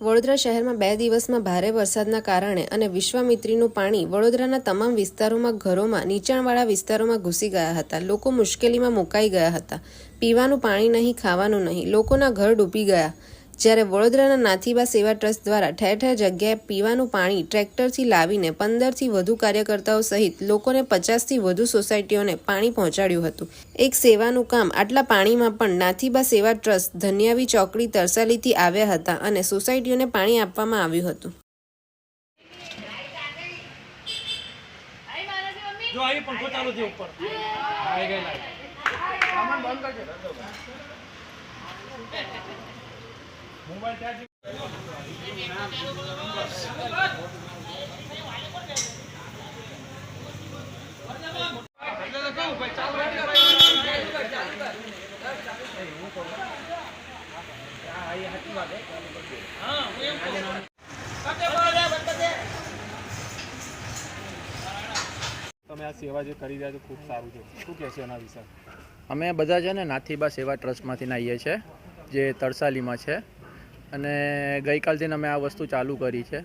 વડોદરા શહેરમાં બે દિવસમાં ભારે વરસાદના કારણે અને વિશ્વામિત્રીનું પાણી વડોદરાના તમામ વિસ્તારોમાં ઘરોમાં, નીચાણવાળા વિસ્તારોમાં ઘૂસી ગયા હતા. લોકો મુશ્કેલીમાં મુકાઈ ગયા હતા. પીવાનું પાણી નહીં, ખાવાનું નહીં. લોકોના ઘર ડૂબી ગયા. જ્યારે વડોદરાના નાથીબા સેવા ટ્રસ્ટ દ્વારા ઠેર ઠેર જગ્યાએ પીવાનું પાણી ટ્રેક્ટરથી લાવીને પંદરથી વધુ કાર્યકર્તાઓ સહિત લોકોને પચાસથી વધુ સોસાયટીઓને પાણી પહોંચાડ્યું હતું. એક સેવાનું કામ આટલા પાણીમાં પણ નાથીબા સેવા ટ્રસ્ટ ધન્યાવી ચોકડી તરસાલીથી આવ્યા હતા અને સોસાયટીઓને પાણી આપવામાં આવ્યું હતું. જો આવી પંખો ચાલુ છે ઉપર. આવી ગયેલા બંધ કરજો તમે આ સેવા જે કરી રહ્યા છો, ખૂબ સારું છે. શું કહેશો એના વિશે? અમે બધા છે ને નાથીબા સેવા ટ્રસ્ટમાંથી આવીએ છીએ, જે તરસાલીમાં છે. અને ગઈકાલથી અમે આ વસ્તુ ચાલુ કરી છે.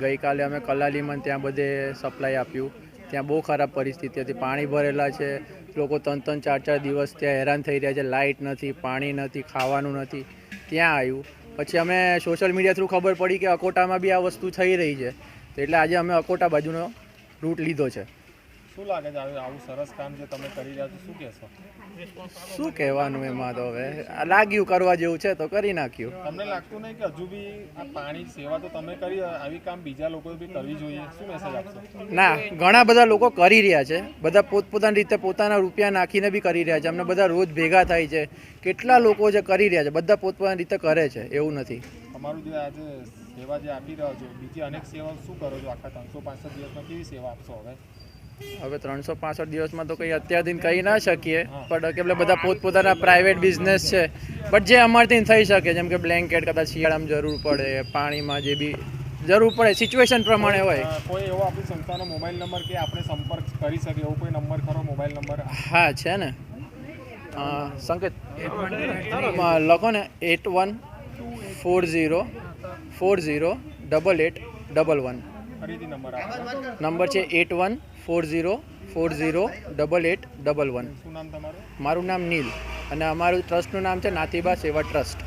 ગઈકાલે અમે કલાલીમાં ત્યાં બધે સપ્લાય આપ્યું. ત્યાં બહુ ખરાબ પરિસ્થિતિ હતી. પાણી ભરેલા છે. લોકો ત્રણ ત્રણ ચાર ચાર દિવસ ત્યાં હેરાન થઈ રહ્યા છે. લાઇટ નથી, પાણી નથી, ખાવાનું નથી. ત્યાં આવ્યું. પછી અમે સોશિયલ મીડિયા થ્રુ ખબર પડી કે અકોટામાં બી આ વસ્તુ થઈ રહી છે. એટલે આજે અમે અકોટા બાજુનો રૂટ લીધો છે. શું લાગે છે? આવું સરસ કામ જે તમે કરી રહ્યા છો શું કહેશો? શું કહેવાનું એમાં તો હવે? લાગ્યું કરવા જેવું છે તો કરી નાખ્યું. તમને લાગતું નહીં કે હજુ બી આ પાણી સેવા તો તમે કરી આવી કામ બીજા લોકો બી કરવી જોઈએ? શું મેસેજ આપશો? ના ઘણા બધા લોકો કરી રહ્યા છે. બધા પોતપોતાની રીતે પોતાના રૂપિયા નાખીને બી કરી રહ્યા છે. અમને બધા રોજ ભેગા થાય છે. કેટલા લોકો જે કરી રહ્યા છે બધા પોતપોતાની રીતે કરે છે. એવું નથી. તમારું જે આજે સેવા જે આપી રહ્યો છો બીજી અનેક સેવા શું કરો છો? આખા ત્રણસો પાંસઠ દિવસમાં કેવી સેવા આપશો હવે? હવે ત્રણસો પાસઠ દિવસમાં તો કંઈ અત્યારથી કહી ના શકીએ પણ કે બધા પોતપોતાના પ્રાઇવેટ બિઝનેસ છે. બટ જે અમારથી થઈ શકે જેમ કે બ્લેન્કેટ કદાચ શિયાળામાં જરૂર પડે પાણીમાં જે બી જરૂર પડે સિચ્યુએશન પ્રમાણે હોય. કોઈ એવો આપણી સંસ્થાનો મોબાઈલ નંબર કે આપણે સંપર્ક કરી શકીએ એવો કોઈ નંબર ખરો મોબાઈલ નંબર હા છે ને. સંકેત લખો ને at one four zero four zero double at double one number number છે at one four zero four zero double at double one. મારું નામ નીલ અને અમારું ટ્રસ્ટનું નામ છે નાથીબા સેવા ટ્રસ્ટ.